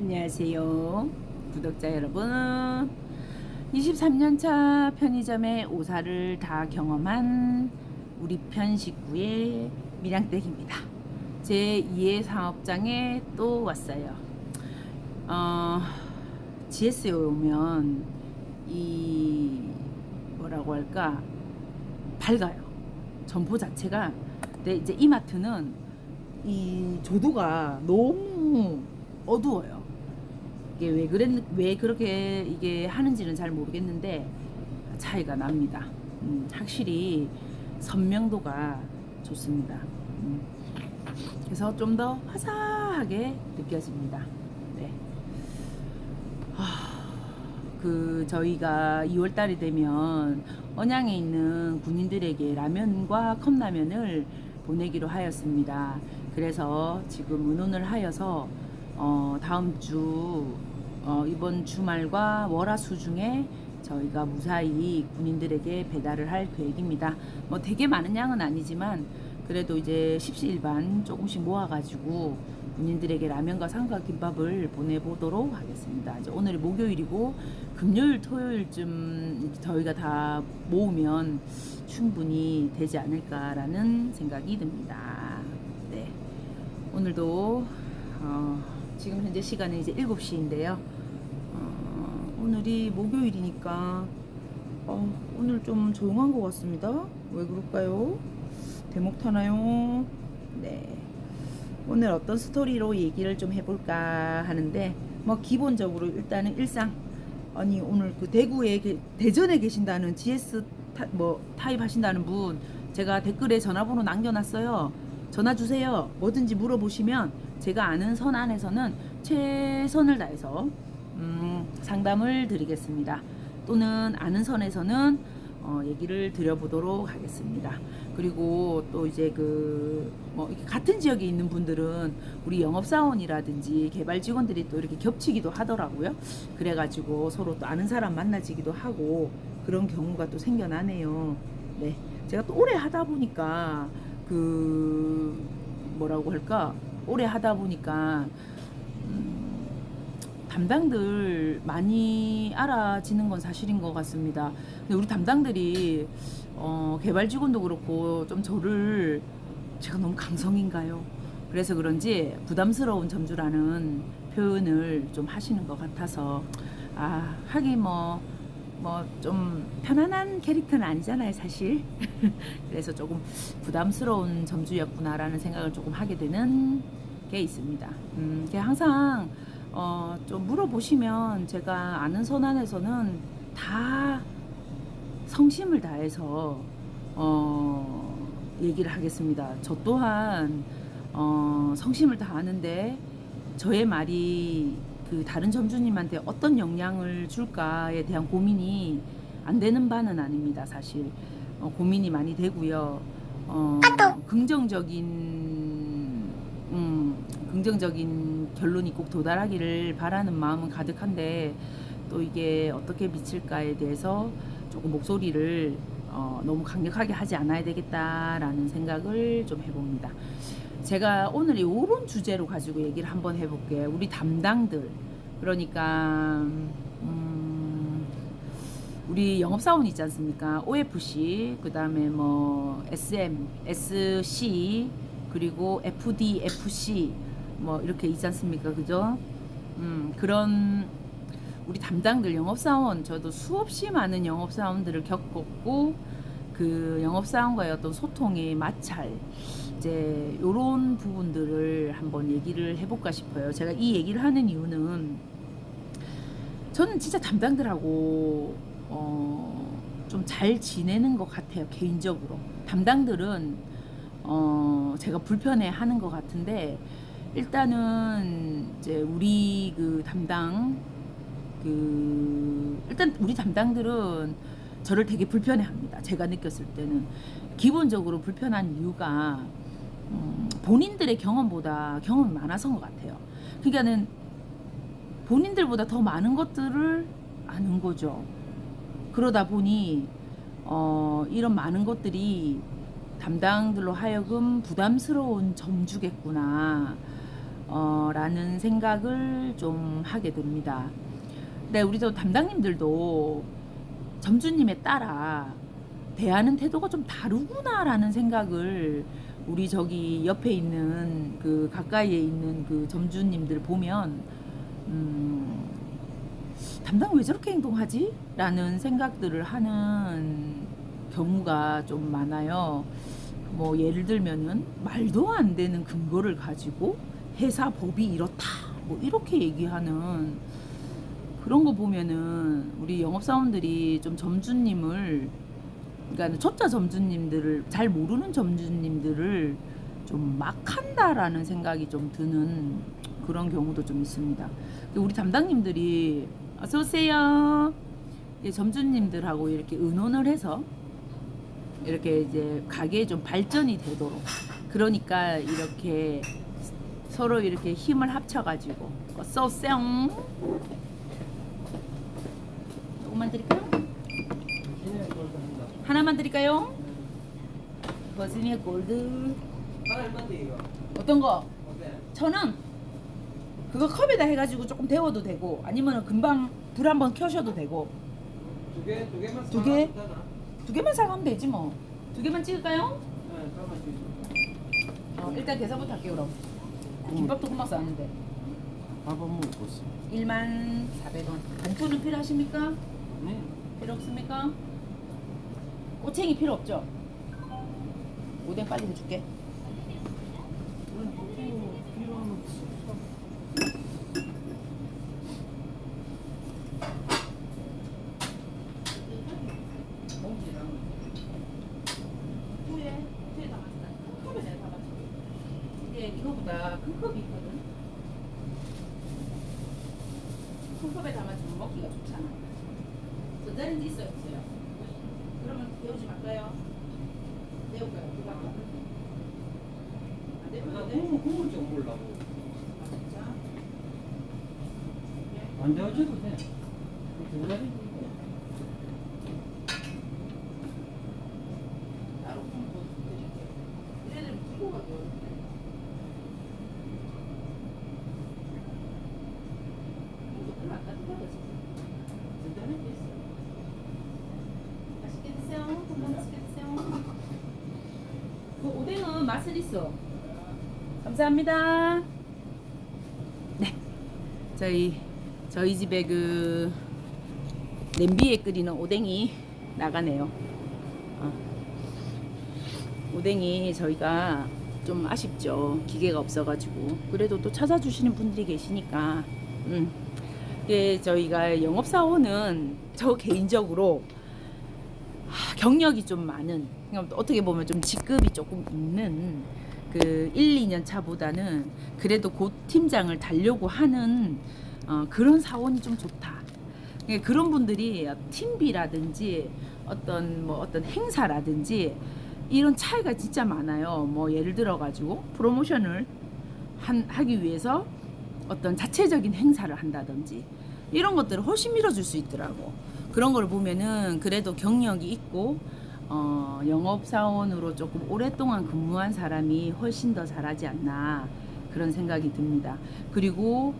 안녕하세요. 구독자 여러분. 23년차 편의점의 오사를 다 경험한 우리 편 식구의 밀양댁입니다. 제 2의 사업장에 또 왔어요. 어, GS에 오면 이 뭐라고 할까 밝아요. 점포 자체가 근데 이제 이마트는 이 조도가 너무 어두워요. 이게 왜 그랬 왜 그렇게 이게 하는지는 잘 모르겠는데 차이가 납니다. 음, 확실히 선명도가 좋습니다. 음, 그래서 좀 더 화사하게 느껴집니다. 네. 그 저희가 2월 달이 되면 언양에 있는 군인들에게 라면과 컵라면을 보내기로 하였습니다. 그래서 지금 의논을 하여서 어, 다음 주 어, 이번 주말과 월화수 중에 저희가 무사히 군인들에게 배달을 할 계획입니다. 뭐 되게 많은 양은 아니지만 그래도 이제 십시일반 조금씩 모아가지고 군인들에게 라면과 삼각김밥을 보내보도록 하겠습니다. 이제 오늘이 목요일이고 금요일, 토요일쯤 저희가 다 모으면 충분히 되지 않을까라는 생각이 듭니다. 네. 오늘도 어, 지금 현재 시간은 이제 7시인데요. 어, 오늘이 목요일이니까 어, 오늘 좀 조용한 것 같습니다. 왜 그럴까요? 대목 타나요? 네. 오늘 어떤 스토리로 얘기를 좀 해볼까 하는데 뭐 기본적으로 일단은 일상 아니 오늘 그 대구에 게- 대전에 계신다는 GS 타, 뭐 타입 하신다는 분 제가 댓글에 전화번호 남겨놨어요. 전화 주세요. 뭐든지 물어보시면 제가 아는 선 안에서는 최선을 다해서 음, 상담을 드리겠습니다. 또는 아는 선에서는 어, 얘기를 드려보도록 하겠습니다. 그리고 또 이제 그 뭐 같은 지역에 있는 분들은 우리 영업사원이라든지 개발 직원들이 또 이렇게 겹치기도 하더라고요. 그래가지고 서로 또 아는 사람 만나지기도 하고 그런 경우가 또 생겨나네요. 네. 제가 또 오래 하다 보니까 그 뭐라고 할까 오래 하다 보니까 음, 담당들 많이 알아지는 건 사실인 것 같습니다. 근데 우리 담당들이 어, 개발 직원도 그렇고 좀 저를 제가 너무 강성인가요? 그래서 그런지 부담스러운 점주라는 표현을 좀 하시는 것 같아서 아 하긴 뭐 뭐 좀 편안한 캐릭터는 아니잖아요 사실 그래서 조금 부담스러운 점주였구나라는 생각을 조금 하게 되는 게 있습니다. 음, 항상 어, 좀 물어보시면 제가 아는 선안에서는 다 성심을 다해서 어, 얘기를 하겠습니다. 저 또한 어, 성심을 다하는데 저의 말이 그 다른 점주님한테 어떤 영향을 줄까에 대한 고민이 안 되는 바는 아닙니다. 사실 어, 고민이 많이 되고요. 어, 긍정적인 음, 긍정적인 결론이 꼭 도달하기를 바라는 마음은 가득한데 또 이게 어떻게 비칠까에 대해서 조금 목소리를 어, 너무 강력하게 하지 않아야 되겠다라는 생각을 좀 해봅니다. 제가 오늘 이 오론 주제로 가지고 얘기를 한번 해볼게요. 우리 담당들 그러니까 음, 우리 영업사원 있지 않습니까? OFC 그 다음에 뭐 SM, SC 그리고 FD, FC 뭐 이렇게 있지 않습니까? 그죠? 음, 그런 우리 담당들 영업사원 저도 수없이 많은 영업사원들을 겪었고 그 영업사원과의 어떤 소통의 마찰 이제 요런 부분들을 한번 얘기를 해볼까 싶어요. 제가 이 얘기를 하는 이유는 저는 진짜 담당들하고 어, 좀 잘 지내는 것 같아요 개인적으로 담당들은 어, 제가 불편해 하는 것 같은데 일단은 이제 우리 그 담당 그 일단 우리 담당들은 저를 되게 불편해 합니다. 제가 느꼈을 때는 기본적으로 불편한 이유가 음, 본인들의 경험보다 경험이 많아서인 것 같아요. 그러니까는 본인들보다 더 많은 것들을 아는 거죠. 그러다 보니 어, 이런 많은 것들이 담당들로 하여금 부담스러운 점주겠구나. 어, 라는 생각을 좀 하게 됩니다. 근데 우리도 담당님들도 점주님에 따라 대하는 태도가 좀 다르구나라는 생각을 우리 저기 옆에 있는 그 가까이에 있는 그 점주님들 보면 음, 담당 왜 저렇게 행동하지? 라는 생각들을 하는 경우가 좀 많아요. 뭐 예를 들면은 말도 안 되는 근거를 가지고 회사 법이 이렇다 뭐 이렇게 얘기하는 그런 거 보면은 우리 영업사원들이 좀 점주님을 그러니까 초짜 점주님들을 잘 모르는 점주님들을 좀 막한다라는 생각이 좀 드는 그런 경우도 좀 있습니다. 우리 담당님들이 어서 오세요. 예, 점주님들하고 이렇게 의논을 해서 이렇게 이제 가게에 좀 발전이 되도록 그러니까 이렇게 서로 이렇게 힘을 합쳐가지고 어서 오세요. 조금만 드릴까요? 하나만 드릴까요? 버즈니아 골드 어떤 거? 천 원. 그거 컵에다 해가지고 조금 데워도 되고 아니면 금방 불 한번 켜셔도 되고 두 개, 두 개만? 사면 되나? 두 개만 사가면 되지 뭐. 두 개만 찍을까요? 네, 잠깐만 주세요. 어, 일단 계산부터 할게요 그럼. 김밥도 금방 싸는데. 밥 한번 먹고 있어. 1만 400원. 봉투는 필요하십니까? 네. 필요 없습니까? 꼬챙이 필요 없죠? 오뎅 빨리 해줄게. 후에 후에 담았다. 큰 컵에 내가 담았지. 이게 이거보다 큰 컵이 있거든. 큰 컵에 담아주면 먹기가 좋잖아. 전자레인지 있어요, 없어요? 그러면 데우지 말까요? 데울까요? 누가? 안나 돼? 국물, 국물 좀 먹으려고. 아, 진짜? 안 데워줘도 돼인지 있고. 따로 좀 더 드릴게요. 얘네들 들고 가기 어렵네. 이거 별로 안 따뜻하다, 진짜. 전자레인지 있어. 맛있게 드세요. 정말 맛있게 드세요. 그 오뎅은 맛은 있어. 감사합니다. 네. 저희 저희 집에 그 냄비에 끓이는 오뎅이 나가네요. 어. 오뎅이 저희가 좀 아쉽죠. 기계가 없어가지고. 그래도 또 찾아주시는 분들이 계시니까. 음. 예, 저희가 영업사원은 저 개인적으로 하, 경력이 좀 많은, 그러니까 어떻게 보면 좀 직급이 조금 있는 그 1, 2년 차보다는 그래도 곧 팀장을 달려고 하는 어, 그런 사원이 좀 좋다. 예, 그런 분들이 팀비라든지 어떤 뭐 어떤 행사라든지 이런 차이가 진짜 많아요. 뭐 예를 들어 가지고 프로모션을 한, 하기 위해서 어떤 자체적인 행사를 한다든지 이런 것들을 훨씬 밀어줄 수 있더라고. 그런 걸 보면은 그래도 경력이 있고 어, 영업사원으로 조금 오랫동안 근무한 사람이 훨씬 더 잘하지 않나 그런 생각이 듭니다. 그리고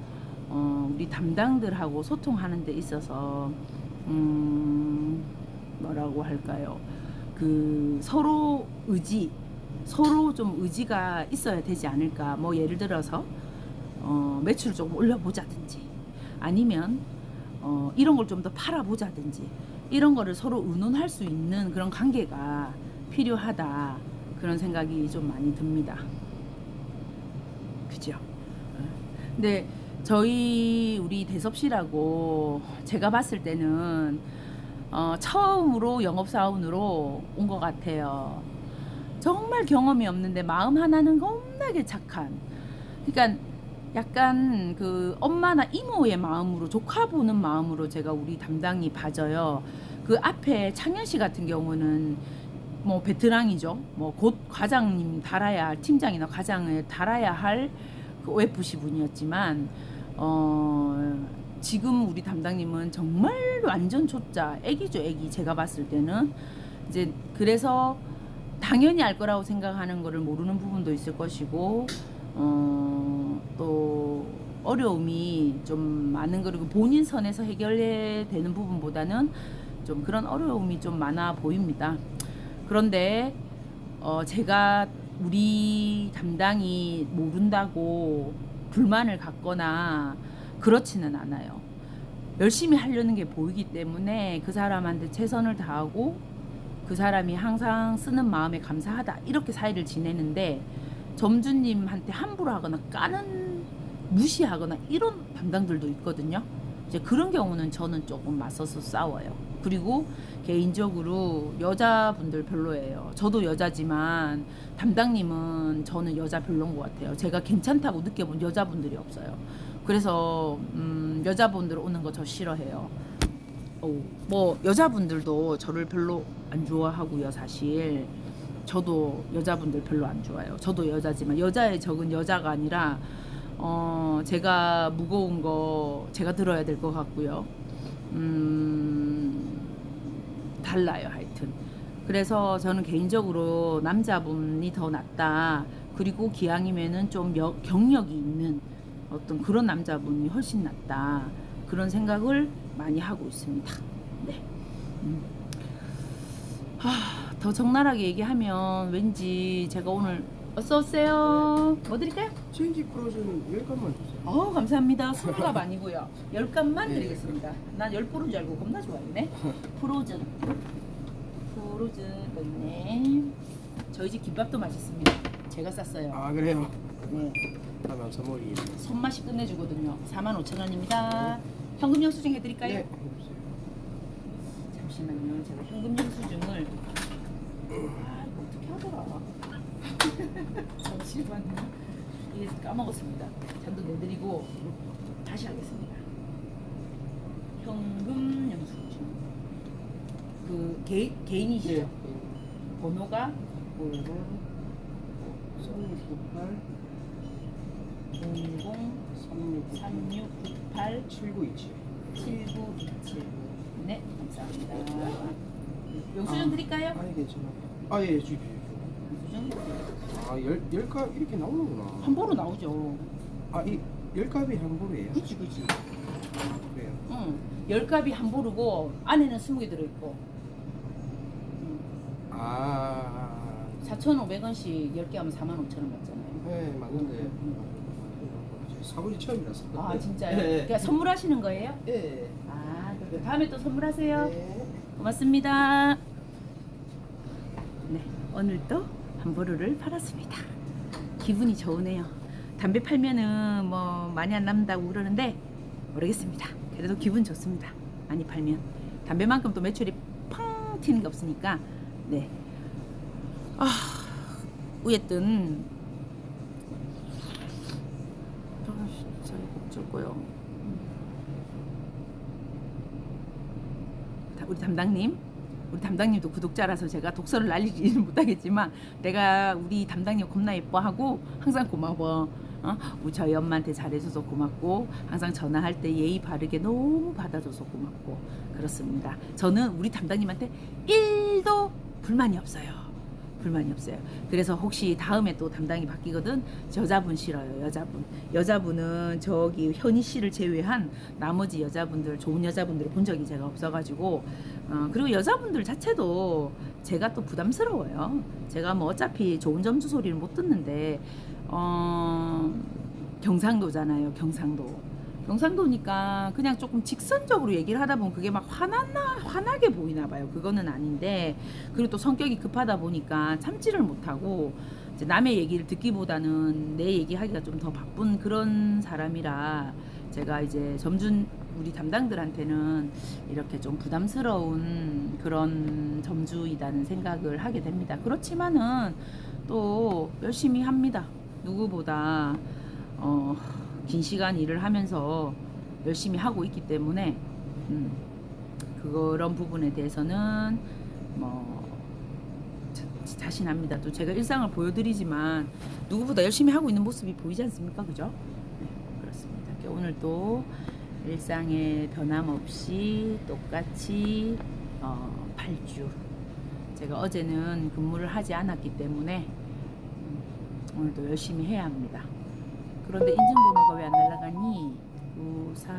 어, 우리 담당들하고 소통하는 데 있어서 음, 뭐라고 할까요? 그 서로 의지, 서로 좀 의지가 있어야 되지 않을까. 뭐 예를 들어서 어, 매출을 조금 올려보자든지 아니면 어, 이런 걸 좀 더 팔아보자든지 이런 거를 서로 의논할 수 있는 그런 관계가 필요하다 그런 생각이 좀 많이 듭니다. 그죠? 어. 근데 저희 우리 대섭씨라고 제가 봤을 때는 어, 처음으로 영업사원으로 온 것 같아요. 정말 경험이 없는데 마음 하나는 겁나게 착한. 그러니까 약간 그 엄마나 이모의 마음으로 조카 보는 마음으로 제가 우리 담당이 봐줘요. 그 앞에 창현 씨 같은 경우는 뭐 베테랑이죠. 뭐 곧 과장님 달아야 할 팀장이나 과장을 달아야 할 그 OFC 분이었지만 어 지금 우리 담당님은 정말 완전 초짜 애기죠 애기 제가 봤을 때는 이제 그래서 당연히 알 거라고 생각하는 거를 모르는 부분도 있을 것이고 어, 또 어려움이 좀 많은 그리고 본인 선에서 해결해야 되는 부분보다는 좀 그런 어려움이 좀 많아 보입니다. 그런데 어, 제가 우리 담당이 모른다고 불만을 갖거나 그렇지는 않아요. 열심히 하려는 게 보이기 때문에 그 사람한테 최선을 다하고 그 사람이 항상 쓰는 마음에 감사하다 이렇게 사이를 지내는데 점주님한테 함부로 하거나 까는 무시하거나 이런 담당들도 있거든요. 이제 그런 경우는 저는 조금 맞서서 싸워요. 그리고 개인적으로 여자분들 별로예요. 저도 여자지만 담당님은 저는 여자 별로인 것 같아요. 제가 괜찮다고 느껴본 여자분들이 없어요. 그래서 음, 여자분들 오는 거 저 싫어해요. 어, 뭐 여자분들도 저를 별로 안 좋아하고요, 사실. 저도 여자분들 별로 안 좋아해요. 저도 여자지만 여자의 적은 여자가 아니라 어, 제가 무거운 거 제가 들어야 될 것 같고요. 음, 달라요, 하여튼. 그래서 저는 개인적으로 남자분이 더 낫다. 그리고 기왕이면은 좀 여- 경력이 있는 어떤 그런 남자분이 훨씬 낫다. 그런 생각을 많이 하고 있습니다. 네. 음. 하, 더 적나라하게 얘기하면 왠지 제가 오늘 어서 오세요. 뭐 드릴까요? 체인지 프로즌 10간만 주세요. 어 감사합니다. 20갑 아니고요. 10갑만 네. 드리겠습니다. 난 10불인 줄 알고 겁나 좋아했네. 프로즌. 프로즌 거 있네. 저희 집 김밥도 맛있습니다. 제가 쌌어요. 아 그래요? 네. 다음에 선물이 손맛이 끝내주거든요. 45,000원입니다. 현금 영수증 해드릴까요? 네. 잠시만요. 제가 현금 영수증을 아 이거 어떻게 하더라? 잠시만요. 이게 까먹었습니다. 잔도 내드리고 다시 하겠습니다. 현금 영수증. 그 개, 개인이시죠? 네. 번호가 그리고 3698 00 3698 3698 7927 7927. 네, 감사합니다. 영수증 아. 드릴까요? 아니 괜찮아요. 아예 주십시오. 영수증 아 열, 열값 이렇게 나오는구나. 한 보로 나오죠. 아이 열값이 한 보루예요? 그치, 그치. 그래요. 응. 열 값이 한 보르고 안에는 20개 들어있고. 아 4,500원씩 10개 하면 45,000원 받잖아요. 네, 맞는데 사고지 처음이라서. 아, 진짜요? 네. 그러니까 선물하시는 거예요? 네. 아, 그럼 다음에 또 선물하세요. 네. 고맙습니다. 네, 오늘도 한 보루를 팔았습니다. 기분이 좋으네요. 담배 팔면은 뭐 많이 안 남는다고 그러는데 모르겠습니다. 그래도 기분 좋습니다. 많이 팔면 담배만큼 또 매출이 펑 튀는 게 없으니까 네. 아, 아, 진짜 이거 어쩔 거요. 다- 우리 담당님 우리 담당님도 구독자라서 제가 독서를 날리지는 못하겠지만 내가 우리 담당님 겁나 예뻐하고 항상 고마워. 어? 저희 엄마한테 잘해줘서 고맙고 항상 전화할 때 예의 바르게 너무 받아줘서 고맙고 그렇습니다. 저는 우리 담당님한테 1도 불만이 없어요 불만이 없어요. 그래서 혹시 다음에 또 담당이 바뀌거든 여자분 싫어요. 여자분. 여자분은 저기 현희 씨를 제외한 나머지 여자분들 좋은 여자분들을 본 적이 제가 없어가지고 어, 그리고 여자분들 자체도 제가 또 부담스러워요. 제가 뭐 어차피 좋은 점수 소리를 못 듣는데 어, 경상도잖아요. 경상도. 경상도니까 그냥 조금 직선적으로 얘기를 하다 보면 그게 막 화났나 화나게 보이나 봐요. 그거는 아닌데 그리고 또 성격이 급하다 보니까 참지를 못하고 이제 남의 얘기를 듣기보다는 내 얘기하기가 좀 더 바쁜 그런 사람이라 제가 이제 점준 우리 담당들한테는 이렇게 좀 부담스러운 그런 점주이다는 생각을 하게 됩니다. 그렇지만은 또 열심히 합니다. 누구보다 어, 긴 시간 일을 하면서 열심히 하고 있기 때문에 음, 그런 부분에 대해서는 뭐 자, 자신합니다. 또 제가 일상을 보여드리지만 누구보다 열심히 하고 있는 모습이 보이지 않습니까? 그죠? 네, 그렇습니다. 오늘 또 일상에 변함없이 똑같이 어, 8주 제가 어제는 근무를 하지 않았기 때문에 음, 오늘도 열심히 해야 합니다. 그런데 인증번호가 왜 안 날아가니? 9, 4,